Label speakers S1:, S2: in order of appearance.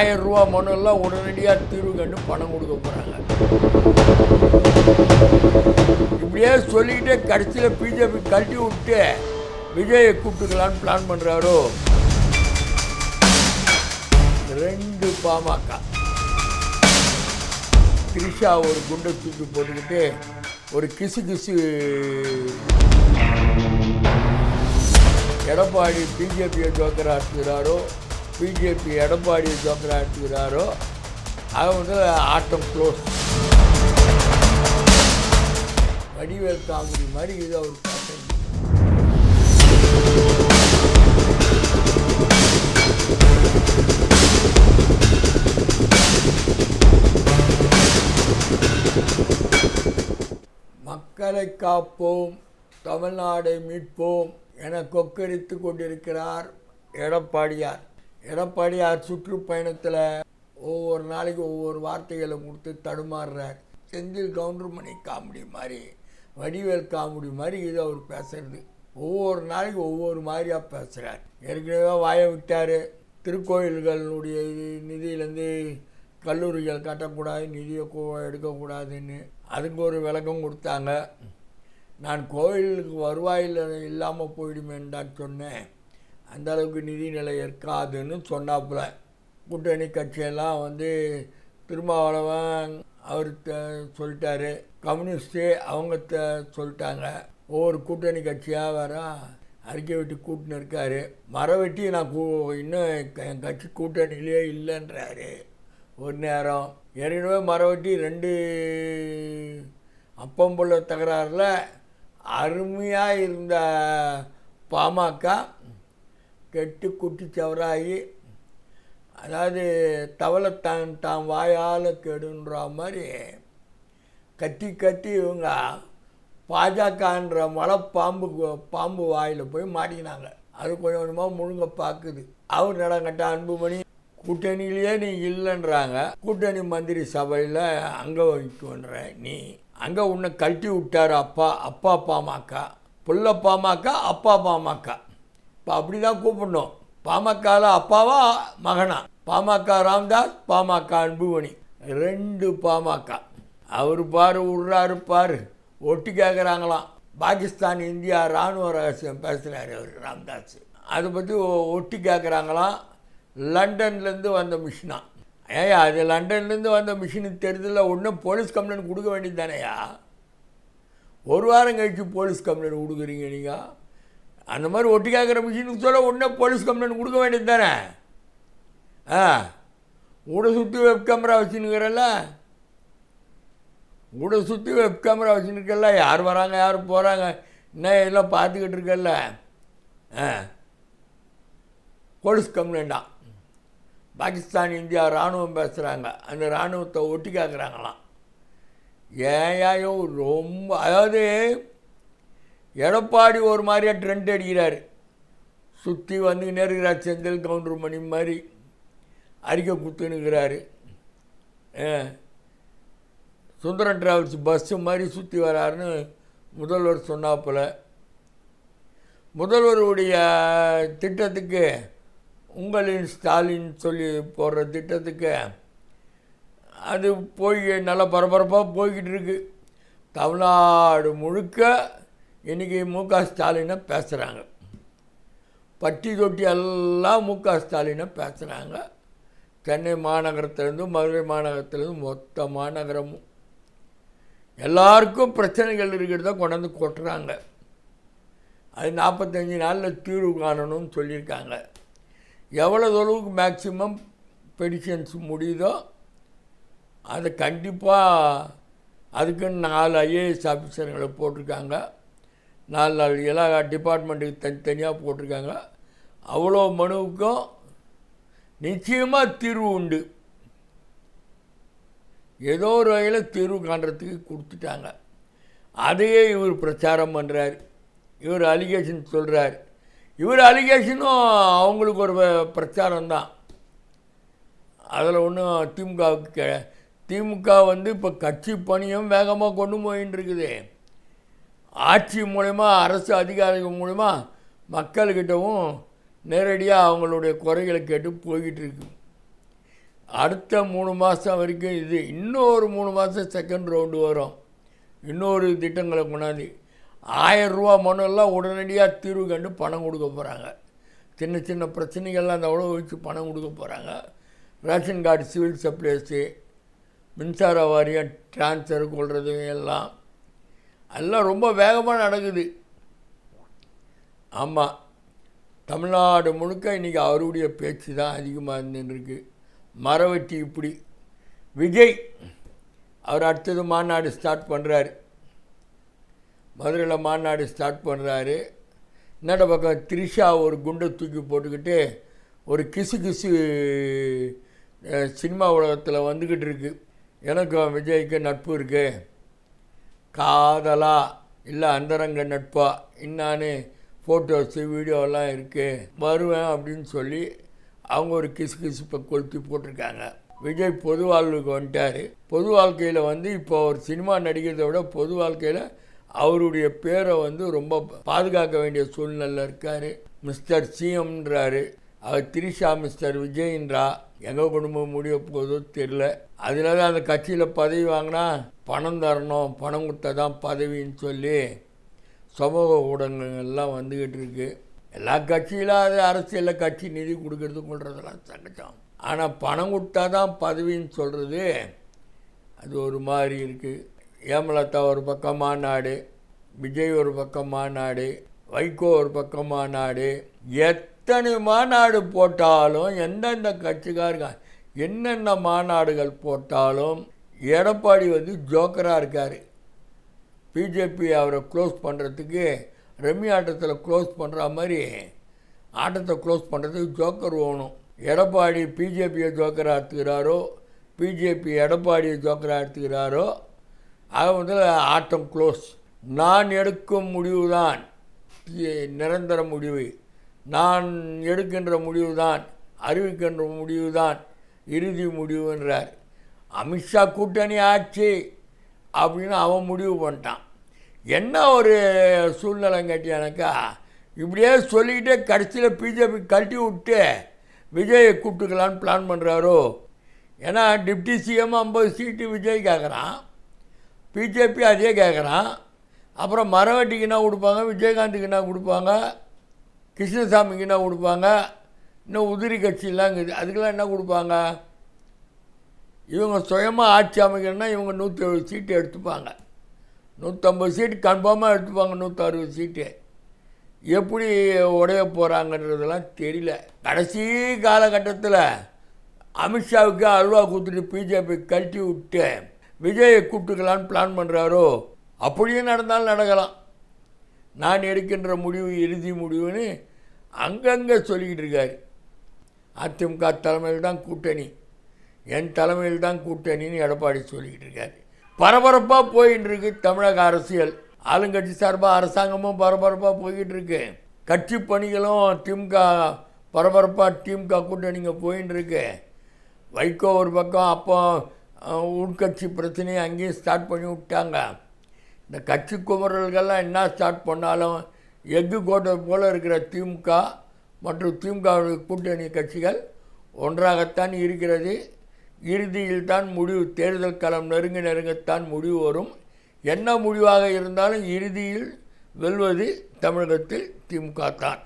S1: ஆயிரம் ரூபா மனுலாம் உடனடியாக தீர்வு கண்டு பணம் கொடுக்க போகிறாங்க இப்படியே சொல்லிக்கிட்டே கடைசியில் பிஜேபி கழட்டி விட்டு விஜயை கூப்பிட்டுக்கலான்னு பிளான் பண்ணுறாரோ ரெண்டு பாமக. திரிஷா ஒரு குண்டை தூக்கி போட்டுக்கிட்டு ஒரு கிசு கிசு எடப்பாடி பிஜேபியை ஜோக்கர் பிஜேபி எடப்பாடி ஜோக்கர் ஆட்டுகிறாரோ அது வந்து ஆட்டம் க்ளோஸ் வடிவேல் காமெடி மாதிரி இது அவர் மக்களை காப்போம் தமிழ்நாடை மீட்போம் என கொக்கரித்து கொண்டிருக்கிறார் எடப்பாடியார். எடப்பாடியார் சுற்றுப்பயணத்தில் ஒவ்வொரு நாளைக்கு ஒவ்வொரு வார்த்தைகளை கொடுத்து தடுமாறுறார். செந்தில் கவுண்டர்மணி காமெடி மாதிரி வடிவேல் காமெடி மாதிரி இது அவர் பேசுறது. ஒவ்வொரு நாளைக்கு ஒவ்வொரு மாதிரியாக பேசுகிறார் ஏற்கனவே வாயை விட்டார். திருக்கோயில்களுடைய நிதியிலேருந்து கல்லூரிகள் கட்டக்கூடாது நிதியை எடுக்கக்கூடாதுன்னு அதுக்கு ஒரு விளக்கம் கொடுத்தாங்க. நான் கோயிலுக்கு வருவாயில் இல்லாமல் போயிடுமேன்னு தான் சொன்னேன். அந்த அளவுக்கு நிதி நிலை இருக்காதுன்னு சொன்னாப்புல. கூட்டணி கட்சியெல்லாம் வந்து திருமாவளவன் அவர் த- சொல்லிட்டாரு. கம்யூனிஸ்ட்டு அவங்க த- சொல்லிட்டாங்க. ஒவ்வொரு கூட்டணி கட்சியாக வேற அறிக்கை வெட்டி கூட்டின்னு இருக்காரு. மரவெட்டி வெட்டி நான் கூ இன்னும் க- என் கட்சி கூட்டணியிலே இல்லைன்றாரு. ஒரு நேரம் ஏற்கனவே மரவெட்டி வெட்டி ரெண்டு அப்பம்புள்ள தகராறில் அருமையாக இருந்த பாமக கெட்டு குட்டி சவராகி அதாவது தவளை தான் தான் வாயால் கெடுன்ற மாதிரி கத்தி கத்தி இவங்க பாஜகன்ற மலை பாம்பு வாயில் போய் மாட்டினாங்க அது கொஞ்சம் கொஞ்சமாக முழுங்க பார்க்குது அவர் நடங்கட்ட அன்புமணி? கூட்டணியிலேயே நீ இல்லைன்றாங்க. கூட்டணி மந்திரி சபையில் அங்கே வைக்குன்ற நீ. அங்கே உன்னை கழட்டி விட்டார் அப்பா. அப்பா பாமக. புள்ள பாமக அப்பா பாமக. இப்போ அப்படி தான் கூப்பிடணும். பாமகவில் அப்பாவா மகனா? பாமக ராம்தாஸ் பாமக அன்புமணி. ரெண்டு பாமக. அவர் பாரு விடுறாரு பாரு. ஒட்டி கேட்குறாங்களாம் பாகிஸ்தான் இந்தியா இராணுவ ரகசியம் பேசுகிறாரு அவர் ராம்தாஸ். அதை பற்றி ஒட்டி கேட்குறாங்களாம் லண்டன்லேருந்து வந்த மிஷினா. ஏயா அது லண்டன்லேருந்து வந்த மிஷினுக்கு தெரிஞ்சதில்ல ஒன்றும் போலீஸ் கம்ப்ளைண்ட் கொடுக்க வேண்டியது தானேயா ஒரு வாரம் கழித்து போலீஸ் கம்ப்ளைண்ட் கொடுக்குறீங்க நீங்கள் அந்த மாதிரி ஒட்டி கேட்குற மிஷினுக்கு சொல்ல உடனே போலீஸ் கம்ப்ளைண்ட் கொடுக்க வேண்டியது தானே? ஆ. ஊட சுற்றி வெப் கேமரா வச்சுன்னுக்கிறல்ல? ஊட சுற்றி வெப் கேமரா வச்சுன்னுக்கல யார் வராங்க யார் போகிறாங்க என்ன எல்லாம் பார்த்துக்கிட்டு இருக்கல்ல? ஆ. போலீஸ் கம்ப்ளைண்டா. பாகிஸ்தான் இந்தியா இராணுவம் பேசுகிறாங்க அந்த இராணுவத்தை ஒட்டி கேட்குறாங்களாம் ஏன் ரொம்ப அதாவது எடப்பாடி ஒரு மாதிரியா ட்ரெண்ட் அடிக்கிறார். சுற்றி வந்து நேருகிறார் செந்தில் கவுண்டர் மணி மாதிரி அறிக்கை குத்துனுக்கிறாரு சுந்தரம் டிராவல்ஸ் பஸ்ஸு மாதிரி சுற்றி வராருன்னு முதல்வர் சொன்னாப்பில் முதல்வருடைய திட்டத்துக்கு உங்களின் ஸ்டாலின் சொல்லி போடுற திட்டத்துக்கு அது போய் நல்லா பரபரப்பாக போய்கிட்டு இருக்குது தமிழ்நாடு முழுக்க இன்றைக்கி மு க ஸ்டாலினை பேசுகிறாங்க பட்டி தொட்டி எல்லாம் மு க ஸ்டாலினை பேசுகிறாங்க சென்னை மாநகரத்துலேருந்து மதுரை மாநகரத்துலேருந்து மொத்த மாநகரமும். எல்லாருக்கும் பிரச்சனைகள் இருக்கிறத கொண்டாந்து கொட்டுறாங்க. அது நாற்பத்தஞ்சு நாளில் தீர்வு காணணும்னு சொல்லியிருக்காங்க. எவ்வளோ அளவுக்கு மேக்சிமம் பெடிஷன்ஸ் முடியுதோ அது கண்டிப்பாக அதுக்குன்னு நாலு ஐஏஎஸ் ஆஃபீஸருங்களை போட்டிருக்காங்க. நாலு நாலு எல்லா டிபார்ட்மெண்ட்டுக்கு தனித்தனியாக போட்டிருக்காங்க அவ்வளோ மனுவுக்கும் நிச்சயமாக தீர்வு உண்டு. ஏதோ ஒரு வகையில் தீர்வு காண்றதுக்கு கொடுத்துட்டாங்க. அதையே இவர் பிரச்சாரம் பண்ணுறார் இவர் அலிகேஷன் சொல்கிறார் இவர் அலிகேஷனும் அவங்களுக்கு ஒரு பிரச்சாரம் தான். அதில் ஒன்றும் திமுகவுக்கு திமுக வந்து இப்போ கட்சி பணியும் வேகமாக கொண்டு போயின்னு இருக்குது. ஆட்சி மூலயமா அரசு அதிகாரிகள் மூலயமா மக்கள்கிட்டவும் நேரடியாக அவங்களுடைய குறைகளை கேட்டு போய்கிட்டு இருக்கு அடுத்த மூணு மாதம் வரைக்கும் இது இன்னொரு மூணு மாதம் செகண்ட் ரவுண்டு வரும். இன்னொரு திட்டங்களை கொண்டாந்து ஆயிரம் ரூபா மனுவெல்லாம் உடனடியாக தீர்வு கண்டு பணம் கொடுக்க போகிறாங்க சின்ன சின்ன பிரச்சனைகள்லாம் அந்த அவ்வளோ வச்சு பணம் கொடுக்க போகிறாங்க ரேஷன் கார்டு சிவில் சப்ளைஸு மின்சார வாரியம் டிரான்ஸ்ஃபர் கொள்வது எல்லாம் எல்லாம் ரொம்ப வேகமாக நடக்குது. ஆமாம் தமிழ்நாடு முழுக்க இன்றைக்கி அவருடைய பேச்சு தான் அதிகமாக இருந்துருக்கு மரவெட்டி இப்படி. விஜய் அவர் அடுத்தது மாநாடு ஸ்டார்ட் பண்ணுறாரு மதுரையில் மாநாடு ஸ்டார்ட் பண்ணுறாரு இன்னொரு பக்கம் த்ரிஷா ஒரு குண்டை தூக்கி போட்டுக்கிட்டு ஒரு கிசு கிசு சினிமா உலகத்தில் வந்துக்கிட்டு இருக்கு. எனக்கும் விஜய்க்கு நட்பு இருக்குது காதலா இல்லை அந்தரங்க நட்பா? இன்னான்னு ஃபோட்டோஸு வீடியோலாம் இருக்குது வருவேன் அப்படின்னு சொல்லி அவங்க ஒரு கிசு கிசுப்பை கொளுத்தி போட்டிருக்காங்க. விஜய் பொது வாழ்வுக்கு வந்துட்டார். பொது வாழ்க்கையில் வந்து இப்போ ஒரு சினிமா நடிக்கிறத விட பொது வாழ்க்கையில் அவருடைய பேரை வந்து ரொம்ப பாதுகாக்க வேண்டிய சூழ்நிலை இருக்கார். மிஸ்டர் சிஎம்ன்றாரு. அவர் திரிஷா மிஸ்டர் விஜய்ன்றா எங்கள் குடும்பம் முடிய போதோ தெரில அதில் தான் அந்த கட்சியில் பதவி வாங்கினா பணம் தரணும் பணம் கொடுத்தா தான் பதவின்னு சொல்லி சமூக ஊடகங்கள்லாம் வந்துக்கிட்டு இருக்கு. எல்லா கட்சியிலும் அது அரசியலில் கட்சி நிதி கொடுக்கறது கொள்றதெல்லாம் சகஜம். ஆனால் பணம் கொடுத்தா தான் பதவின்னு சொல்கிறது அது ஒரு மாதிரி இருக்குது ஏமலதா ஒரு பக்கம் மாநாடு விஜய் ஒரு பக்கம் மாநாடு வைகோ ஒரு பக்கம் மாநாடு எத்தனை மாநாடு போட்டாலும் எந்தெந்த கட்சிக்காரங்க என்னென்ன மாநாடுகள் போட்டாலும் எடப்பாடி வந்து ஜோக்கராக இருக்கார். பிஜேபி அவரை க்ளோஸ் பண்ணுறதுக்கு ரம்மி ஆட்டத்தில் க்ளோஸ் பண்ணுற மாதிரி ஆட்டத்தை க்ளோஸ் பண்ணுறதுக்கு ஜோக்கர் வேணும் எடப்பாடி பிஜேபியை ஜோக்கராக எடுத்துக்கிறாரோ பிஜேபி எடப்பாடியை ஜோக்கராக எடுத்துக்கிறாரோ ஆக வந்து ஆட்டம் க்ளோஸ் நான் எடுக்கும் முடிவு தான் நிரந்தர முடிவு. நான் எடுக்கின்ற முடிவு தான் அறிவிக்கின்ற முடிவு தான் இறுதி முடிவுன்றார் அமித்ஷா கூட்டணி ஆட்சி அப்படின்னு அவன் முடிவு பண்ணிட்டான். என்ன ஒரு சூழ்நிலை கேட்டியானாக்கா இப்படியே சொல்லிக்கிட்டே கடைசியில் பிஜேபி கழட்டி விட்டு விஜயை கூப்பிட்டுக்கலான்னு பிளான் பண்ணுறாரோ ஏன்னா டிப்டி சிஎம் ஐம்பது சீட்டு விஜய் கேட்குறான் பிஜேபி அதே கேட்குறான் அப்புறம் மரவட்டிக்கு என்ன கொடுப்பாங்க? விஜயகாந்துக்கு என்ன கொடுப்பாங்க? கிருஷ்ணசாமிக்கு என்ன கொடுப்பாங்க? இன்னும் உதிரி கட்சியெலாம் இருக்குது. அதுக்கெல்லாம் என்ன கொடுப்பாங்க? இவங்க சுயமாக ஆட்சி அமைக்கணும்னா இவங்க நூற்றி எழுபது சீட்டு எடுத்துப்பாங்க. நூற்றம்பது சீட்டு கன்ஃபார்மாக எடுத்துப்பாங்க நூற்றறுபது சீட்டு. எப்படி உடைய போகிறாங்கன்றதெல்லாம் தெரியல. கடைசி காலகட்டத்தில் அமித்ஷாவுக்கு அல்வா கொடுத்துட்டு பிஜேபி கழட்டி விட்டு விஜயை கூப்பிட்டுக்கலான்னு பிளான் பண்ணுறாரோ அப்படியும் நடந்தாலும் நடக்கலாம். நான் எடுக்கின்ற முடிவு இறுதி முடிவுன்னு அங்கங்கே சொல்லிக்கிட்டு இருக்காரு. அதிமுக தலைமையில் தான் கூட்டணி. என் தலைமையில் தான் கூட்டணின்னு எடப்பாடி சொல்லிக்கிட்டு இருக்காரு. பரபரப்பாக போயின்னு இருக்கு தமிழக அரசியல். ஆளுங்கட்சி சார்பாக அரசாங்கமும் பரபரப்பாக போய்கிட்டு இருக்கு. கட்சி பணிகளும் திமுக பரபரப்பாக திமுக கூட்டணிங்க போயின்னு இருக்கு. வைகோ ஒரு பக்கம் அப்போ அஹ், உள்கட்சி பிரச்சனையை அங்கேயும் ஸ்டார்ட் பண்ணி விட்டாங்க. இந்த கட்சி குமரல்கள்லாம் என்ன ஸ்டார்ட் பண்ணாலும் எஃகு கோட்டை போல் இருக்கிற திமுக மற்றும் திமுக கூட்டணி கட்சிகள் ஒன்றாகத்தான் இருக்கிறது. இறுதியில் தான் முடிவு தேர்தல் களம் நெருங்க நெருங்கத்தான் முடிவு வரும். என்ன முடிவாக இருந்தாலும் இறுதியில் வெல்வது தமிழகத்தில் திமுக தான்